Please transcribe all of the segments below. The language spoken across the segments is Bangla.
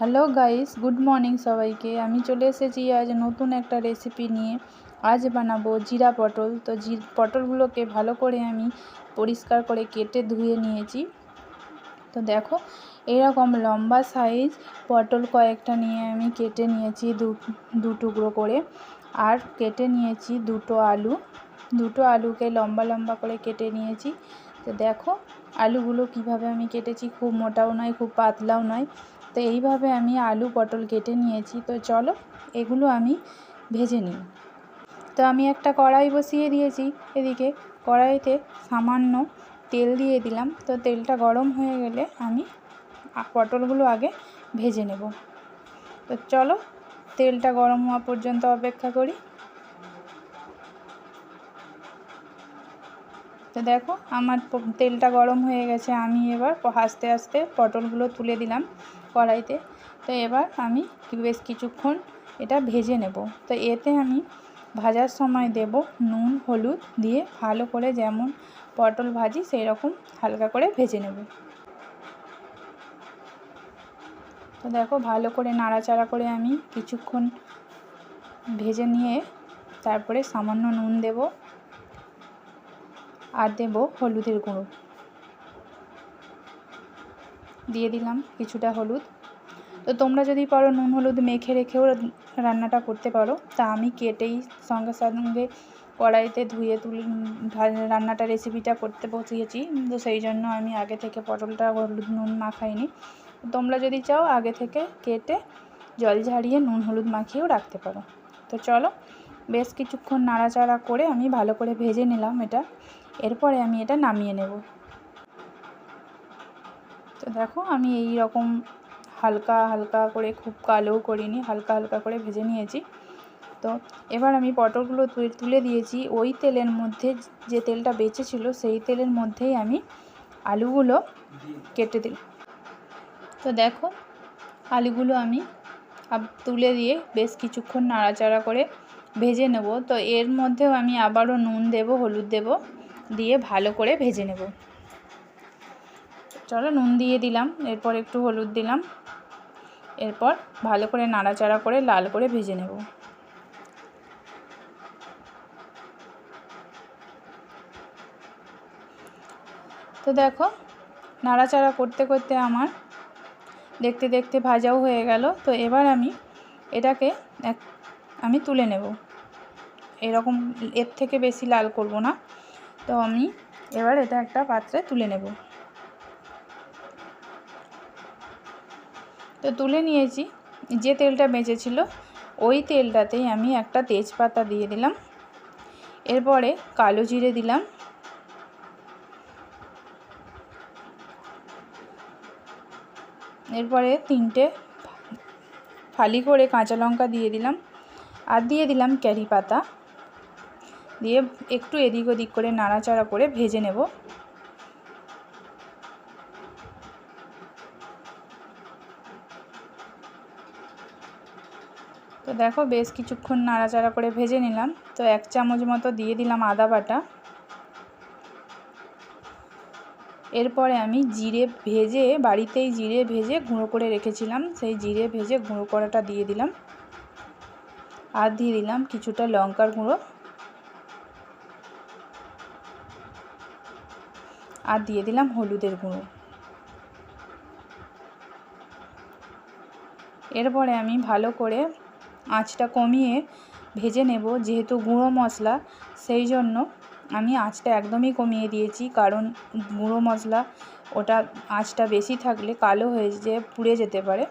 হ্যালো গাইস, গুড মর্নিং সবাইকে। আমি চলে এসেছি আজ নতুন একটা রেসিপি নিয়ে। আজ বানাবো জিরা পটল। তো জি, পটলগুলোকে ভালো করে আমি পরিষ্কার করে কেটে ধুয়ে নিয়েছি। তো দেখো, এরকম লম্বা সাইজ পটল কয়েকটা নিয়ে আমি কেটে নিয়েছি দু টুকরো করে। আর কেটে নিয়েছি দুটো আলু। দুটো আলুকে লম্বা লম্বা করে কেটে নিয়েছি। তো দেখো, আলুগুলো কীভাবে আমি কেটেছি খুব মোটাও নয়, খুব পাতলাও নয়। তো এইভাবে আমি আলু পটল কেটে নিয়েছি। তো চলো, এগুলো আমি ভেজে নিই। তো আমি একটা কড়াই বসিয়ে দিয়েছি। এদিকে কড়াইতে সামান্য তেল দিয়ে দিলাম। তো তেলটা গরম হয়ে গেলে আমি পটলগুলো আগে ভেজে নেব। তো চলো, তেলটা গরম হওয়া পর্যন্ত অপেক্ষা করি। তো দেখো, আমার তেলটা গরম হয়ে গেছে। আমি এবার আস্তে আস্তে পটলগুলো তুলে দিলাম। কড়াইতে। তো এবার আমি বেশ কিছুক্ষণ এটা ভেজে নেব। তো এতে আমি ভাজার সময় দেব নুন, হলুদ দিয়ে ভালো করে যেমন পটল ভাজি সেই রকম হালকা করে ভেজে নেব। তো দেখো ভালো করে নাড়াচাড়া করে আমি কিছুক্ষণ ভেজে নিয়ে তারপরে সামান্য নুন দেব আর দেব হলুদের গুঁড়ো। দিয়ে দিলাম কিছুটা হলুদ। তো তোমরা যদি পারো নুন হলুদ মেখে রেখেও রান্নাটা করতে পারো। তা আমি কেটেই সঙ্গে সঙ্গে কড়াইতে ধুয়ে তুলে রান্নাটা রেসিপিটা করতে বসিয়েছি। তো সেই জন্য আমি আগে থেকে পটলটা হলুদ নুন মাখাইনি। তোমরা যদি চাও আগে থেকে কেটে জল ঝাড়িয়ে নুন হলুদ মাখিয়েও রাখতে পারো। তো চলো, বেশ কিছুক্ষণ নাড়াচাড়া করে আমি ভালো করে ভেজে নিলাম এটা। এরপরে আমি এটা নামিয়ে নেব। দেখো আমি এই রকম হালকা হালকা করে খুব কালোও করিনি, হালকা হালকা করে ভেজে নিয়েছি। তো এবার আমি পটলগুলো তুলে দিয়েছি। ওই তেলের মধ্যে যে তেলটা বেঁচেছিল সেই তেলের মধ্যেই আমি আলুগুলো কেটে দিলাম। তো দেখো আলুগুলো আমি তুলে দিয়ে বেশ কিছুক্ষণ নাড়াচাড়া করে ভেজে নেব। তো এর মধ্যেও আমি আবারও নুন দেব, হলুদ দেব, দিয়ে ভালো করে ভেজে নেব। চলো নুন দিয়ে দিলাম, এরপর একটু হলুদ দিলাম, এরপর ভালো করে নাড়াচাড়া করে লাল করে ভেজে নেব। তো দেখো, নাড়াচাড়া করতে করতে আমার দেখতে দেখতে ভাজাও হয়ে গেল, তো এবার আমি এটাকে এক, আমি তুলে নেব। এরকম এর থেকে বেশি লাল করব না, তো আমি এবার এটা একটা পাত্রে তুলে নেব। তো তুলে নিয়েছি। যে তেলটা বেঁচেছিল, ওই তেলটাতেই আমি একটা তেজপাতা দিয়ে দিলাম। এরপরে কালো জিরে দিলাম। এরপরে তিনটে ফালি করে কাঁচা লঙ্কা দিয়ে দিলাম। আর দিয়ে দিলাম ক্যারি পাতা। দিয়ে একটু এদিক ওদিক করে নাড়াচাড়া করে ভেজে নেব। তো দেখো বেশ কিছুক্ষণ নাড়াচাড়া করে ভেজে নিলাম। তো এক চামচ মতো দিয়ে দিলাম আদা বাটা। এরপরে আমি জিরে ভেজে, বাড়িতেই জিরে ভেজে গুঁড়ো করে রেখেছিলাম। সেই জিরে ভেজে গুঁড়ো করাটা দিয়ে দিলাম। আর দিয়ে দিলাম কিছুটা লঙ্কার গুঁড়ো। আর দিয়ে দিলাম হলুদের গুঁড়ো। এরপরে আমি ভালো করে আঁচটা কমিয়ে ভেজে নেব যেহেতু গুঁড়ো মশলা, সেই জন্য আমি আঁচটা একদমই কমিয়ে দিয়েছি। কারণ গুঁড়ো মশলা, ওটা আঁচটা বেশি থাকলে কালো হয়ে যেয়ে পুড়ে যেতে পারে।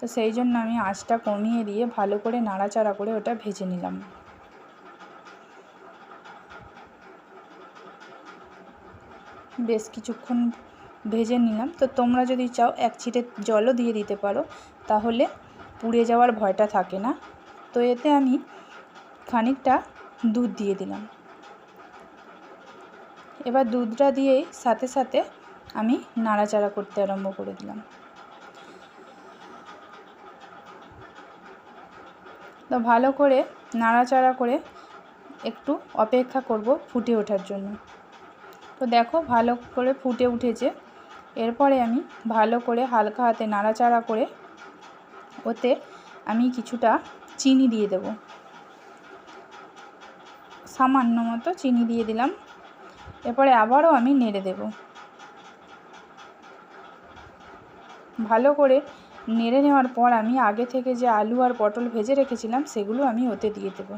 তো সেই জন্য আমি আঁচটা কমিয়ে দিয়ে ভালো করে নাড়াচাড়া করে ওটা ভেজে নিলাম। বেশ কিছুক্ষণ ভেজে নিলাম। তো তোমরা যদি চাও, এক ছিটে জলও দিয়ে দিতে পারো। তাহলে পুড়ে যাওয়ার ভয়টা থাকে না। তো এতে আমি খানিকটা দুধ দিয়ে দিলাম। এবার দুধটা দিয়েই সাথে সাথে আমি নাড়াচাড়া করতে আরম্ভ করে দিলাম। তো ভালো করে নাড়াচাড়া করে একটু অপেক্ষা করব ফুটে ওঠার জন্য। তো দেখো ভালো করে ফুটে উঠেছে। এরপরে আমি ভালো করে হালকা হাতে নাড়াচাড়া করে ওতে আমি কিছুটা চিনি দিয়ে দেব। সামান্য মতো চিনি দিয়ে দিলাম। এরপরে আবারও আমি নেড়ে দেব। ভালো করে নেড়ে নেওয়ার পর আমি আগে থেকে যে আলু আর পটল ভেজে রেখেছিলাম, সেগুলো আমি ওতে দিয়ে দেব।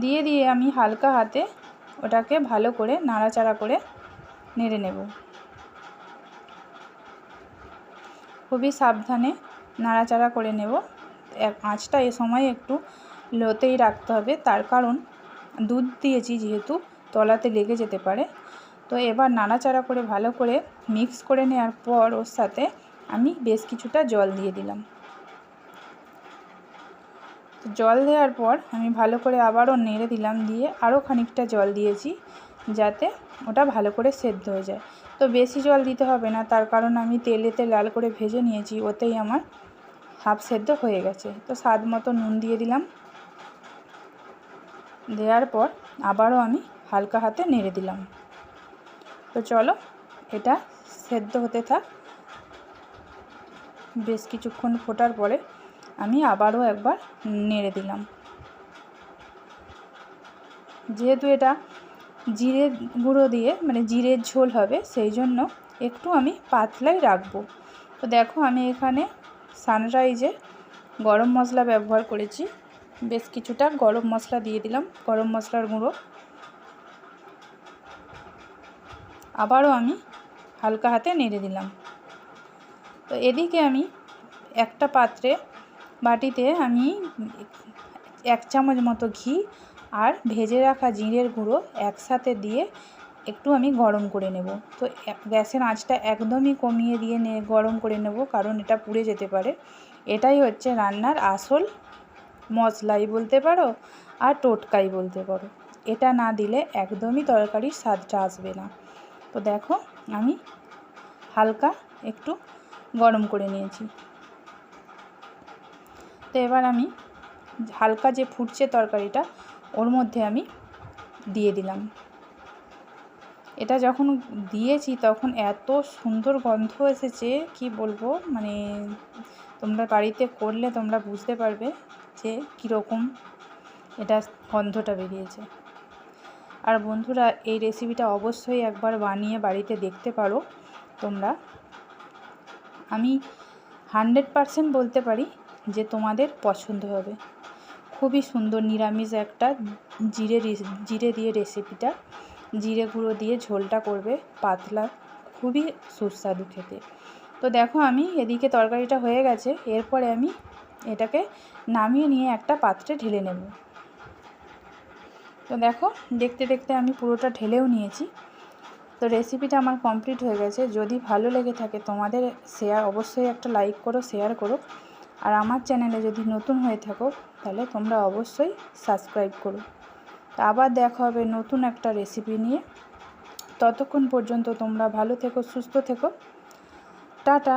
দিয়ে দিয়ে আমি হালকা হাতে ওটাকে ভালো করে নাড়াচাড়া করে নেড়ে নেব। খুবই সাবধানে নাড়াচাড়া করে নেব। আঁচটা এ সময় একটু লোতেই রাখতে হবে। তার কারণ দুধ দিয়েছি যেহেতু তলাতে লেগে যেতে পারে। তো এবার নাড়াচাড়া করে ভালো করে মিক্স করে নেওয়ার পর ওর সাথে আমি বেশ কিছুটা জল দিয়ে দিলাম। জল দেওয়ার পর আমি ভালো করে আবারও নেড়ে দিলাম দিয়ে আরও খানিকটা জল দিয়েছি। যাতে ওটা ভালো করে সেদ্ধ হয়ে যায়। তো বেশি জল দিতে হবে না, তার কারণ আমি তেলেতে লাল করে ভেজে নিয়েছি, ওতেই আমার হাফ সেদ্ধ হয়ে গেছে। তো স্বাদ মতো নুন দিয়ে দিলাম। দেওয়ার পর আবারও আমি হালকা হাতে নেড়ে দিলাম। তো চলো, এটা সেদ্ধ হতে থাক। বেশ কিছুক্ষণ ফোটার পরে আমি আবারও একবার নেড়ে দিলাম। যেহেতু এটা জিরে গুঁড়ো দিয়ে মানে জিরের ঝোল হবে, সেই জন্য একটু আমি পাতলাই রাখব। তো দেখো আমি এখানে সানরাইজে গরম মশলা ব্যবহার করেছি। বেশ কিছুটা গরম মশলা দিয়ে দিলাম, গরম মশলার গুঁড়ো। আবারও আমি হালকা হাতে নেড়ে দিলাম। তো এদিকে আমি একটা পাত্রে বাটিতে আমি এক চামচ মতো ঘি আর ভেজে রাখা জিরের গুঁড়ো একসাথে দিয়ে একটু আমি গরম করে নেব। তো গ্যাসের আঁচটা একদমই কমিয়ে দিয়ে নে, গরম করে নেব, কারণ এটা পুড়ে যেতে পারে। এটাই হচ্ছে রান্নার আসল মশলাই বলতে পারো আর টোটকাই বলতে পারো। এটা না দিলে একদমই তরকারির স্বাদটা আসবে না। তো দেখো, আমি হালকা একটু গরম করে নিয়েছি। তো এবার আমি হালকা যে ফুটছে তরকারিটা ওর মধ্যে আমি দিয়ে দিলাম। এটা যখন দিয়েছি তখন এত সুন্দর গন্ধ এসেছে, কি বলব? মানে তোমরা বাড়িতে করলে তোমরা বুঝতে পারবে যে কীরকম এটা গন্ধটা বেরিয়েছে। আর বন্ধুরা, এই রেসিপিটা অবশ্যই একবার বানিয়ে বাড়িতে দেখতে পারো তোমরা। আমি হান্ড্রেড পারসেন্ট বলতে পারি যে তোমাদের পছন্দ হবে। খুবই সুন্দর নিরামিষ একটা জিরে জিরে দিয়ে রেসিপিটা জিরে গুঁড়ো দিয়ে ঝোলটা করবে পাতলা, খুবই সুস্বাদু খেতে। তো দেখো আমি এদিকে তরকারিটা হয়ে গেছে, এরপরে আমি এটাকে নামিয়ে নিয়ে একটা পাত্রে ঢেলে নেব। তো দেখো, দেখতে দেখতে আমি পুরোটা ঢেলেও নিয়েছি। তো রেসিপিটা আমার কমপ্লিট হয়ে গেছে। যদি ভালো লেগে থাকে তোমাদের শেয়ার অবশ্যই একটা লাইক করো শেয়ার করো। আর আমার চ্যানেলে যদি নতুন হয়ে থাকো, তাহলে তোমরা অবশ্যই সাবস্ক্রাইব করো। আবার দেখা হবে নতুন একটা রেসিপি নিয়ে। ততক্ষণ পর্যন্ত তোমরা ভালো থেকো, সুস্থ থেকো। টাটা!